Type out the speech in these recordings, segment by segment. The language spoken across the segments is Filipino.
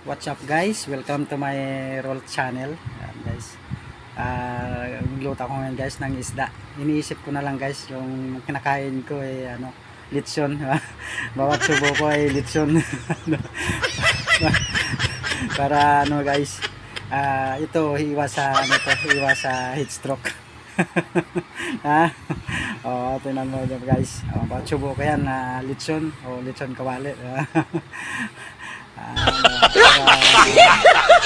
What's up guys? Welcome to my roll channel. Ayan, guys. Ah, luto ko ngayon guys ng isda. Iniisip ko na lang guys yung kinakain ko ay ano, litson. Bawat subo ko ay litson. Para ano guys, ah, ito iwas sa ano to, iwas sa heat stroke. ha? Oh, tingnan mo guys. Oh, bawat subo ko yan na litson o litson kawali. Ah,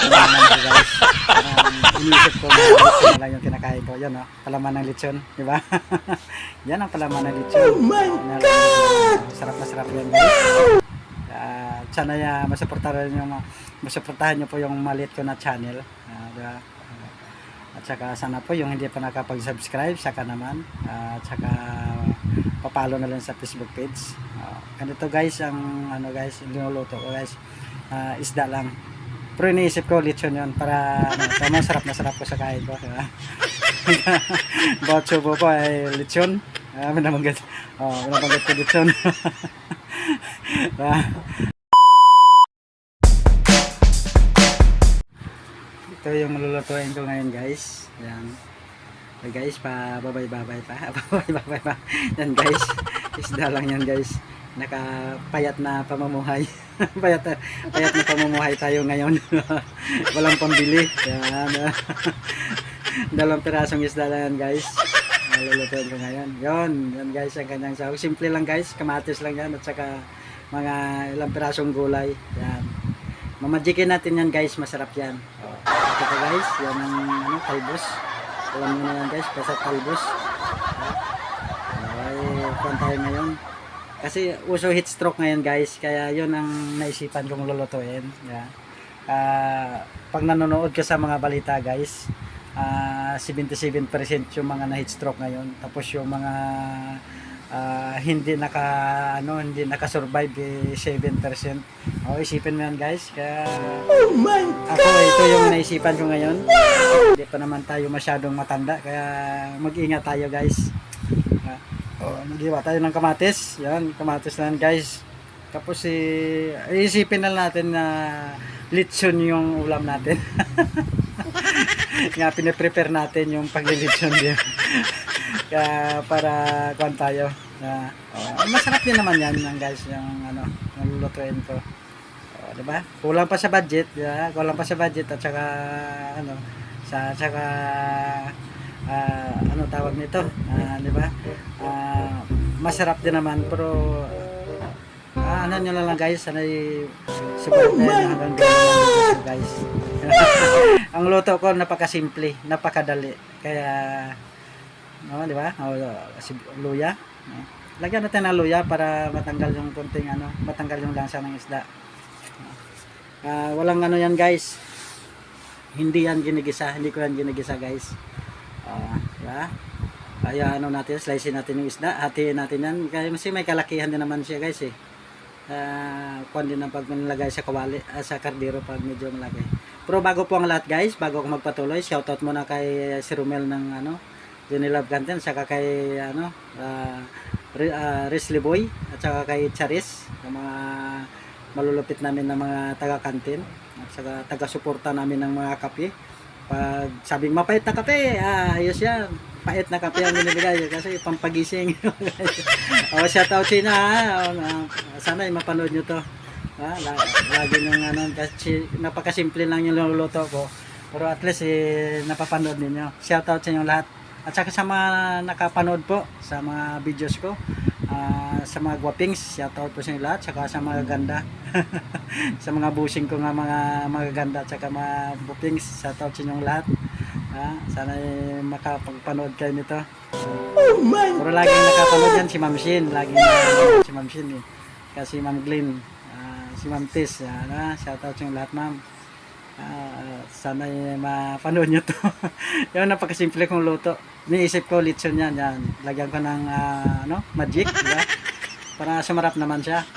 para, guys. Um, inisip ko na na lang yung kinakain ko. Yan oh, palaman ng litson, di ba? yan ang palaman ng litson. Oh my God! Sarap na sarap yan guys. Ah, sana ya masuportahan niyo ma masuportahan niyo po yung maliit ko na channel. Ah, di ba? At saka sana po yung hindi pa nakapag-subscribe, saka naman. Ah, at saka papalo na lang sa Facebook page. Ah, ganito guys ang ano guys, linuluto ko guys. Ah, isda lang. Pero iniisip ko lechon yun para ano, tama sarap na sarap ko sa kain ko. Diba? Bawat subo ko ay lechon. Ah, minabanggit. Oh, minabanggit ko lechon. Ah. Ito yung lulutuin ko ngayon guys. Yan. Okay guys, pa babay babay pa. Babay babay pa. Yan guys. Isda lang yan guys. Nakapayat na pamumuhay. payat, payat na pamumuhay tayo ngayon. Walang pambili. Yan. Dalawang pirasong isda lang yan guys. Ah, Lulutuin ko ngayon. Yon, yan guys ang kanyang sahog. Simple lang guys. Kamatis lang yan at saka mga ilang pirasong gulay. Yan. Mamajikin natin yan guys. Masarap yan. Ito guys, yan ang ano, talbos. Alam niyo na yan guys, basta talbos. Ay, kuhan tayo ngayon. Kasi uso heat stroke ngayon guys, kaya yun ang naisipan kong lulutuin. Yeah. Ah, pag nanonood ka sa mga balita guys, ah 77% yung mga na heat stroke ngayon. Tapos yung mga ah, hindi naka ano, hindi naka-survive eh, 7%. O isipin mo yan guys, kaya ako ito yung naisipan ko ngayon. Hindi pa naman tayo masyadong matanda kaya mag-ingat tayo guys. Oh, magiwa tayo ng kamatis. Yan, kamatis na yan guys. Tapos eh, isipin na natin na litson yung ulam natin. Nga pinaprepare natin yung paglilitson din. Kaya para kuan tayo. Na, oh, masarap din naman yan ng guys yung ano, nalulutuin ko. Oh, 'di ba? Kulang pa sa budget, 'di ba? Kulang pa sa budget at saka ano, sa saka ah, ano tawag nito? Ah, 'di ba? Ah, masarap din naman pero ah, ano nyo na lang guys, sanay subaybayan nyo hanggang dulo ng video ko, guys. Ang luto ko napakasimple, napakadali. Kaya no, 'di ba? Oh, si luya. Lagyan natin ng luya para matanggal yung konting ano, matanggal yung lansa ng isda. Ah, walang ano yan guys. Hindi yan ginigisa, hindi ko yan ginigisa guys. Ah, diba? Kaya ano natin, slice natin yung isda, hatiin natin yan. Kaya kasi may kalakihan din naman siya guys eh. Ah, kuwan din ang pag nilagay sa kawali, ah, sa kardero pag medyo malaki. Pero bago po ang lahat guys, bago ako magpatuloy, shoutout muna kay si Romel ng ano, Johnny Love Canton, saka kay ano, ah, Re- ah, Risley Boy, at saka kay Charis, yung mga malulupit namin ng mga taga-kantin, at saka taga-suporta namin ng mga kape. Pag sabing mapait na kape, ah, ayos yan. Pait na kape ang binibigay kasi pampagising. oh, shout out inyo ha. Oh, na- sana mapanood nyo to. Ha? La- lagi nung ano, kasi napakasimple lang yung luluto ko. Pero at least eh, napapanood ninyo. Shout out sa inyo lahat. At saka sa mga nakapanood po sa mga videos ko, ah, sa mga guwapings, shout out po sa inyo lahat, saka sa mga ganda. sa mga busing ko nga mga magaganda at saka mga bupings, shout out sa inyong lahat. Ha? Sana eh, makapagpanood kayo nito. Oh my Pero laging nakapanood yan si Ma'am Shin. Laging nakapanood si Ma'am Shin eh. Kasi Ma'am Glenn, ah, si Ma'am Tis, ah, na, shout out sa inyong lahat ma'am. Ah, sana eh, mapanood nyo to. Yung napakasimple kong luto. Niisip ko litson yan, yan. Lagyan ko ng ah, ano, magic, di ba? Para sumarap naman siya.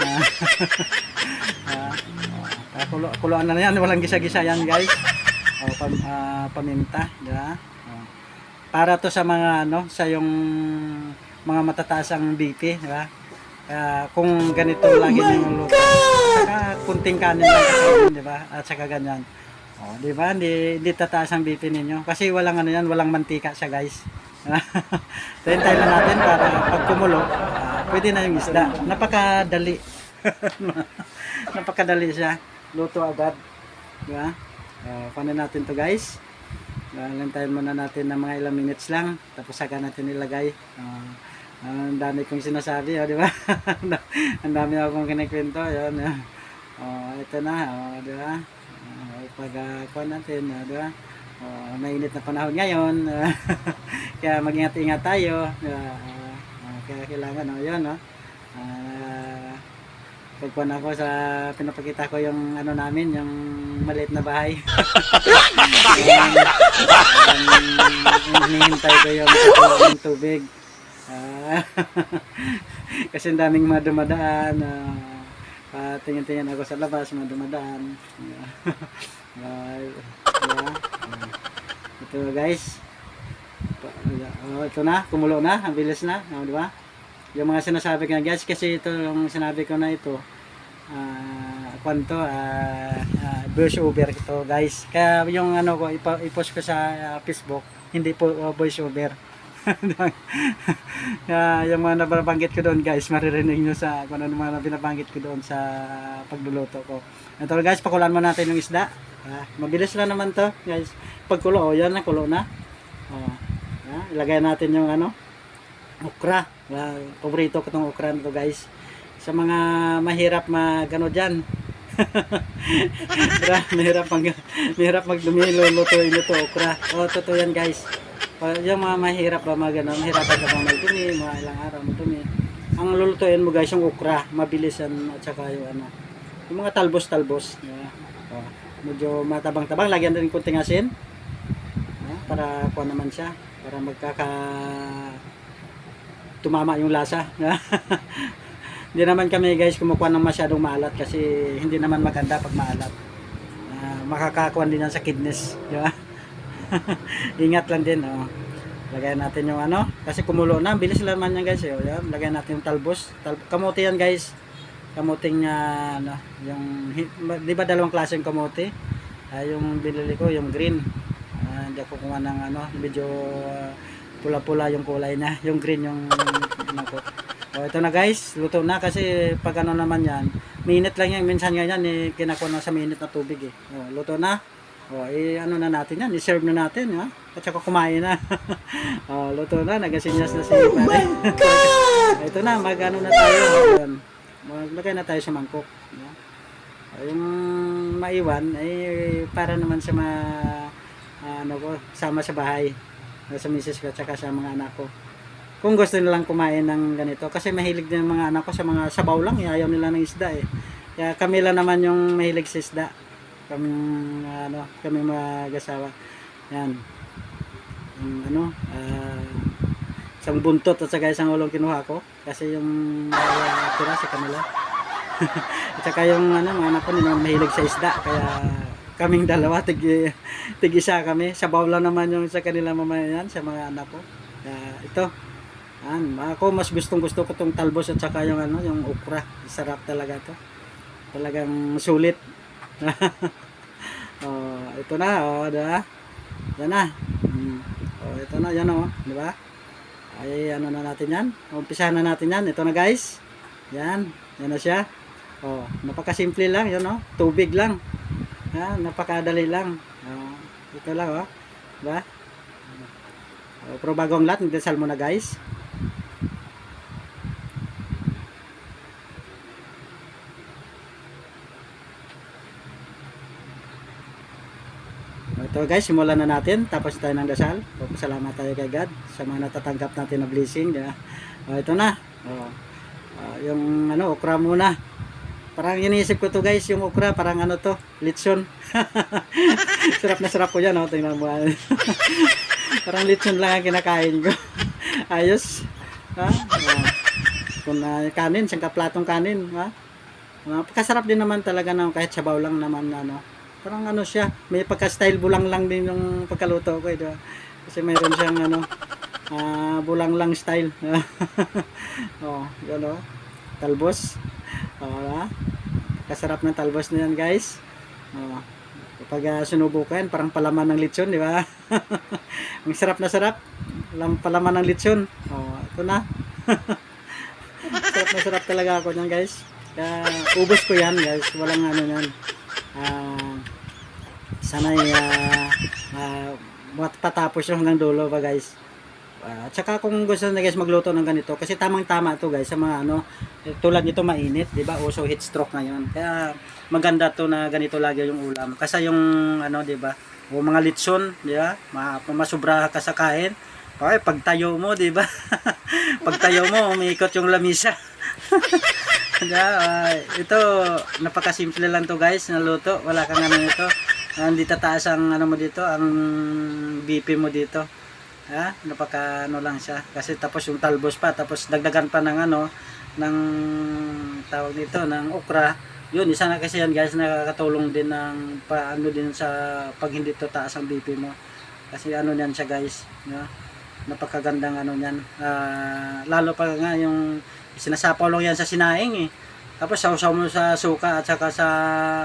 Ah, ah, kulo, kuloan na yan, walang gisa-gisa yan guys. O, pam, ah, paminta, di ba? Oh. Para to sa mga ano, sa yung mga matataas ang BP, di ba? Kaya kung ganito lagi yung luto, Saka kunting kanin lang kasi, di ba? At saka ganyan. Oh, di ba? Hindi, hindi tataas ang BP ninyo. Kasi walang ano yan, walang mantika siya guys. Hintay lang natin para pag kumulo, ah, pwede na yung isda. Napakadali. Napakadali siya. Luto agad. Di ba? Uh, paano natin to guys? Uh, lantayin muna natin ng mga ilang minutes lang. Tapos saka natin ilagay. Ah, ang dami kong sinasabi, oh, di ba? ang dami akong kinikwento. Yun. Oh, ito na, oh, di ba? Uh, pag uh, natin, oh, di ba? Oh, mainit na panahon ngayon. kaya mag-ingat-ingat tayo. Uh, uh, kaya kailangan, oh, yun, oh. Uh, ako sa pinapakita ko yung ano namin, yung maliit na bahay. yung, hinihintay ko yung, yung tubig. Ah, kasi daming mga dumadaan. Uh, tingin-tingin ako sa labas, mga dumadaan. Ah, yeah. Ah, ito guys. Oh, ito na, kumulo na, ang bilis na, oh, di ba? Yung mga sinasabi ko na guys, kasi ito yung sinabi ko na ito. Ah, uh, kwanto, ah, uh, voice over ito guys. Kaya yung ano ko, ipa, ipost ko sa uh, Facebook, hindi po uh, voice over. Uh, yung mga nababanggit ko doon guys, maririnig nyo sa kung ano mga binabanggit ko doon sa pagluluto ko. Ito guys, pakulan mo natin yung isda. Uh, mabilis lang naman to guys. Pagkulo, oh, yan na, kulo na. Uh, uh, ilagay natin yung ano, okra. Uh, paborito ko tong okra na to guys. Sa mga mahirap magano dyan, mahirap mag mahirap magdumi lulutuin ito okra. Oh, totoo yan guys. Yung mga mahirap ba mag ano, mahirapan ka ba magdumi, mga ilang araw magdumi. Ang lulutuin mo guys yung okra, mabilis yan at saka yung ano, yung mga talbos-talbos. Yeah. Oh, medyo matabang-tabang, lagyan din kunting asin. Yeah, para kuha naman siya, para magkaka tumama yung lasa. hindi naman kami guys kumukuha ng masyadong maalat kasi hindi naman maganda pag maalat. Uh, makakakuha din yan sa kidneys. Ba? Ingat lang din, oh. Lagyan natin yung ano, kasi kumulo na, bilis lang man yan guys, eh. Oh, yan. Lagyan natin yung talbos. Tal kamote yan guys. Kamuting uh, ano, yung di ba dalawang klaseng kamote? Uh, yung binili ko, yung green. Uh, hindi ako kumuha ng ano, medyo uh, pula-pula yung kulay niya. Yung green yung ano ko. Oh, ito na guys, luto na kasi pag ano naman yan, minute lang yan, minsan nga yan, eh, kinakuha na sa minute na tubig eh. Oh, luto na. O, eh, ano na natin yan, i-serve na natin, ha? At saka kumain na. o, luto na, nagasinyas na si Oh my God! Ito na, mag-ano na tayo. Ayan. Maglagay na tayo sa mangkok. Ya. O, yung maiwan, ay para naman sa mga, ano ko, sama sa bahay. Sa misis ko, at saka sa mga anak ko. Kung gusto nilang kumain ng ganito, kasi mahilig din mga anak ko sa mga sabaw lang, eh. ayaw nila ng isda eh. Kaya kami lang naman yung mahilig sa isda kami ano kami mag-asawa. Yan. Yung ano uh, isang buntot at saka isang ulong kinuha ko. Kasi yung uh, tira sa kanila. At saka yung ano mga anak ko hindi naman mahilig sa isda. Kaya kaming dalawa tig, tig isa kami. Sabaw lang naman yung sa kanila mamaya yan sa mga anak ko. Uh, ito. Yan, ako mas gustong gusto ko tong talbos at saka yung ano yung okra. Sarap talaga to. Talagang sulit oh, ito na, oh, di ba? Yan na. Hmm. Oh, ito na, yan oh, di ba? Ay, ano na natin yan? Umpisahan na natin yan. Ito na guys. Yan, yan na siya. Oh, napakasimple lang, yan oh. Tubig lang. Ha, napakadali lang. Oh, ito lang oh. Di ba? Oh, pero ang lahat, nagdasal mo na guys. Ito guys, simulan na natin. Tapos tayo ng dasal. Salamat tayo kay God sa mga natatanggap natin na blessing. Diba? O, ito na. O, o, yung ano, okra muna. Parang iniisip ko to guys, yung okra, parang ano to, litson. sarap na sarap ko yan, oh. tingnan mo. parang litson lang ang kinakain ko. Ayos. Ha? O, kung uh, kanin, siyang kaplatong kanin. Ha? Uh, kasarap din naman talaga na kahit sabaw lang naman ano parang ano siya, may pagka-style bulang lang din yung pagkaluto ko, eh, diba? Kasi mayroon siyang ano, uh, bulang lang style. oh, yan oh. Talbos. Oh, Kasarap ng talbos na yan, guys. Oh. Kapag uh, sinubukan, parang palaman ng lechon, di ba? Ang sarap na sarap. Lam palaman ng lechon. Oh, ito na. sarap na sarap talaga ako niyan, guys. Kaya ubos ko yan, guys. Walang ano yan. Ah, sana uh, uh, patapos yung hanggang dulo ba, guys. Ah, at saka kung gusto na guys magluto ng ganito kasi tamang-tama to guys sa mga ano tulad nito mainit, 'di ba? Uso heat stroke ngayon. Kaya maganda to na ganito lagi yung ulam. Kasi yung ano, 'di ba? O mga litson, 'di ba? Ma masubra ka sa kain. Okay, pagtayo mo, 'di ba? pagtayo mo, umiikot yung lamisa. Kaya ah, ito napakasimple lang to guys na luto. Wala kang ano nito. Hindi tataas ang ano mo dito, ang BP mo dito. Ha? Napaka ano lang siya. Kasi tapos yung talbos pa, tapos dagdagan pa ng ano, ng tawag nito, ng okra. Yun, isa na kasi yan guys, nakakatulong din ng paano din sa pag hindi to taas ang BP mo. Kasi ano yan siya guys, no? napakagandang ano niyan. Ah, lalo pa nga yung sinasapaw yan sa sinaing eh. Tapos sausaw mo sa suka at saka sa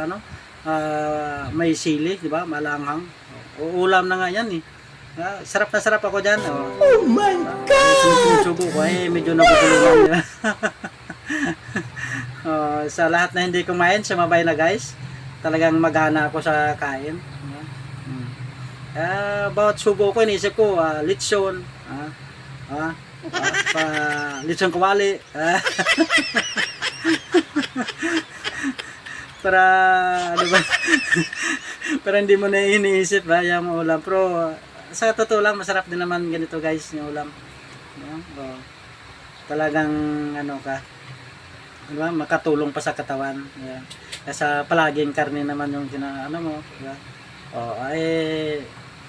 ano, ah, may sili, di ba? Malanghang. O, ulam na nga yan eh. Ah, sarap na sarap ako dyan. Oh, oh my God! Subo ko eh, medyo nagugulungan. di ba? oh, sa lahat na hindi kumain, sumabay na guys. Talagang magana ako sa kain. Yeah. Mm. Ah, bawat subo ko, inisip ko, ah, litson, ah, ah, ah, pa, litson kawali, ah. para, ano ba, para hindi mo na iniisip ba, yung ulam. Pero, sa totoo lang, masarap din naman ganito guys, yung ulam. Yeah, oh. Talagang, ano ka, ano ba, makatulong pa sa katawan. Yeah. Kasi palaging karne naman yung kina, ano mo, diba? Oh, ay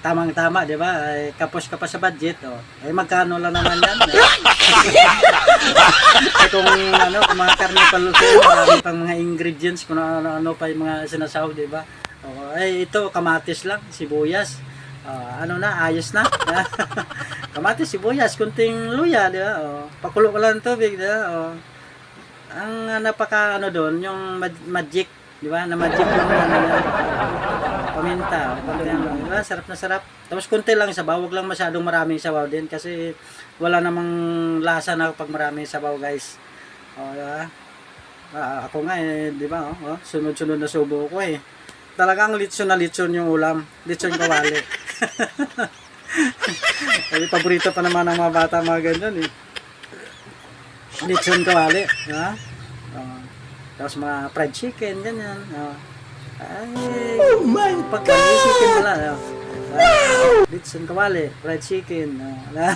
tamang-tama, 'di ba? Ay kapos ka pa sa budget, oh. Ay magkano lang naman 'yan? ay kung ano, kung mga karne paluto, marami pang mga ingredients kung ano-ano pa yung mga sinasaw, 'di ba? Oh, ay ito kamatis lang, sibuyas. Ah, ano na, ayos na. kamatis, sibuyas, kunting luya, 'di ba? Oh, pakulo ko lang ng tubig, 'di ba? Oh. Ang napaka ano doon, yung mag- magic, 'di ba? Na magic yung ano yan paminta. Konti. Diba? Sarap na sarap. Tapos konti lang sabaw. Huwag lang masyadong maraming sabaw din. Kasi wala namang lasa na pag maraming sabaw guys. O, diba? Ah, ako nga eh, di ba? Oh, oh, sunod-sunod na subo ko eh. Talagang litson na litson yung ulam. Litson kawali. Kasi paborito pa naman ng mga bata mga ganyan eh. Litson kawali. Ha? Oh. Tapos mga fried chicken, ganyan. Oh. Ay, oh my pag fried chicken wala. No? Uh, litson kawali, fried chicken. Uh,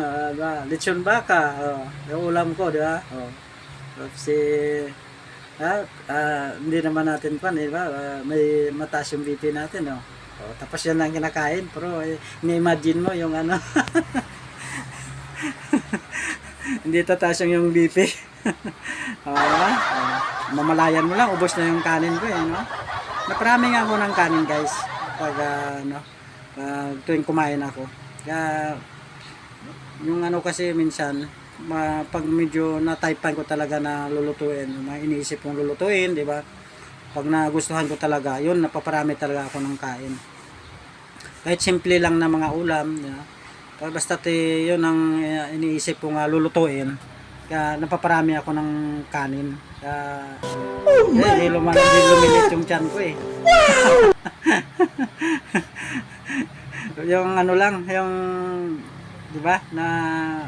uh, litson baka. Oh, yung ulam ko, di ba? Oh. Tapos si ah, ah, hindi naman natin pan, di ba? Ah, may mataas yung BP natin, no? Oh, tapos yan lang kinakain, pero eh, ni-imagine mo yung ano. hindi tataas yung, BP. oh, diba? Mamalayan mo lang, ubos na yung kanin ko eh, no? Naparami nga ako ng kanin guys, pag ah, ano, pag tuwing kumain ako. Kaya, yung ano kasi minsan, ma, pag medyo na-typean ko talaga na lulutuin, mga iniisip kong lulutuin, di ba? Pag nagustuhan ko talaga, yun, napaparami talaga ako ng kain. Kahit simple lang na mga ulam, di ba? Basta yun ang uh, iniisip kong uh, lulutuin, kaya napaparami ako ng kanin. Kaya, oh my eh, lumal, di lumilit yung tiyan ko eh. yung ano lang, yung, di ba, na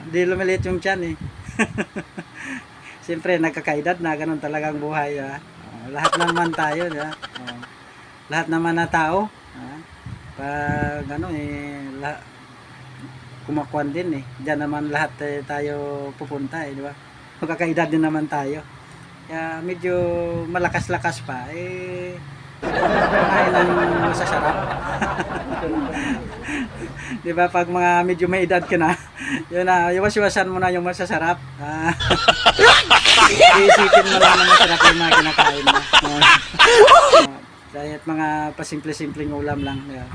di lumilit yung tiyan eh. Siyempre, nagkakaedad na, ganun talagang buhay. Ah. Oh, lahat naman tayo, ba? Oh, lahat naman na tao. Ah. Pag ano eh, lahat, kumakuan din eh. Diyan naman lahat eh, tayo pupunta eh, di ba? Magkakaedad din naman tayo. Kaya medyo malakas-lakas pa eh kumain ng masasarap. di ba pag mga medyo may edad ka na, yun na, iwas-iwasan mo na yung masasarap. Ah, Iisipin mo lang na masarap yung mga kinakain mo. Kahit mga pasimple-simpleng ulam lang. Yeah.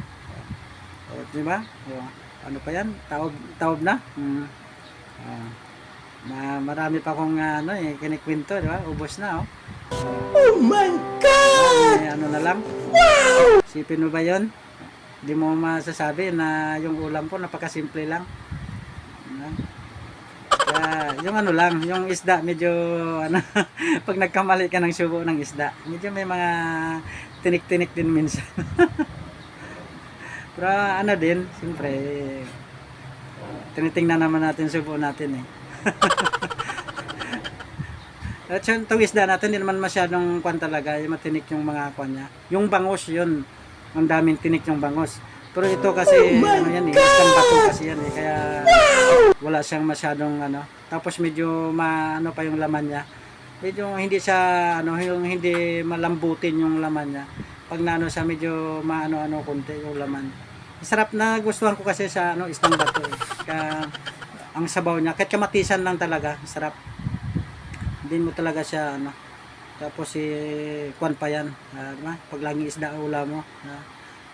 Di ba? Oh ano pa yan? Taob, taob na? Hmm. Ah. Ma marami pa akong ah, ano eh, kinikwento, di ba? Ubos na, oh. Oh my God! ano na lang. Wow! Sipin mo ba yun? Di mo masasabi na yung ulam ko napakasimple lang. Ano? Kaya, yung ano lang, yung isda medyo ano, pag nagkamali ka ng subo ng isda, medyo may mga tinik-tinik din minsan. Pero ano din, siyempre, tinitingnan naman natin subo natin eh. At yun, itong isda natin, hindi naman masyadong kwan talaga, yung matinik yung mga kwan niya. Yung bangos yun, ang daming tinik yung bangos. Pero ito kasi, ano yan eh, isang bato kasi yan eh, kaya wala siyang masyadong ano. Tapos medyo ma, ano pa yung laman niya. Medyo hindi siya, ano, yung hindi malambutin yung laman niya. Pag naano siya, medyo maano-ano konti yung laman. Sarap na gustuhan ko kasi sa ano, isang bato eh. Kaya, ang sabaw niya, kahit kamatisan lang talaga, sarap. Hindi mo talaga siya, ano, tapos si kwan pa yan, ah, diba? pag lagi isda ulam mo, ah,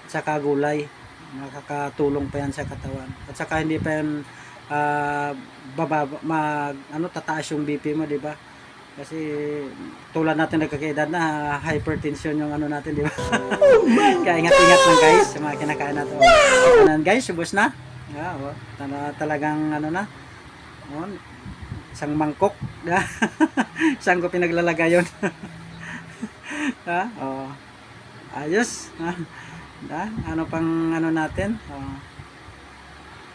at saka gulay, nakakatulong pa yan sa katawan. At saka hindi pa yan ah, bababa, mag, ano, tataas yung BP mo, di ba? Kasi tulad natin nagkakaedad na hypertension yung ano natin, di ba? Kaya ingat-ingat lang guys sa mga kinakain natin. Oh. Ano, guys, subos na. Yeah, oh, tala- talagang ano na. Oh, isang mangkok. Saan ko pinaglalagay yun? ha? Oh. Ayos. Ha? Ha? Ano pang ano natin? Oh.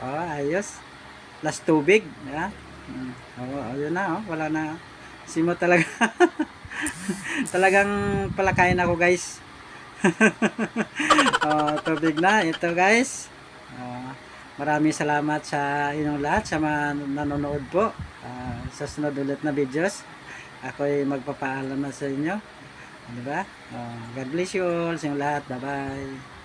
Oh, ayos. Last tubig. Ha? Mm. Oh, ayun na. Oh. Wala na. Simo talaga. Talagang palakain ako guys. oh, tubig na. Ito guys. Oh, maraming salamat sa inyong lahat sa mga nanonood po. Ah, sa sunod ulit na videos. Ako ay magpapaalam na sa inyo. Di ba? Oh, God bless you all sa inyong lahat. Bye-bye.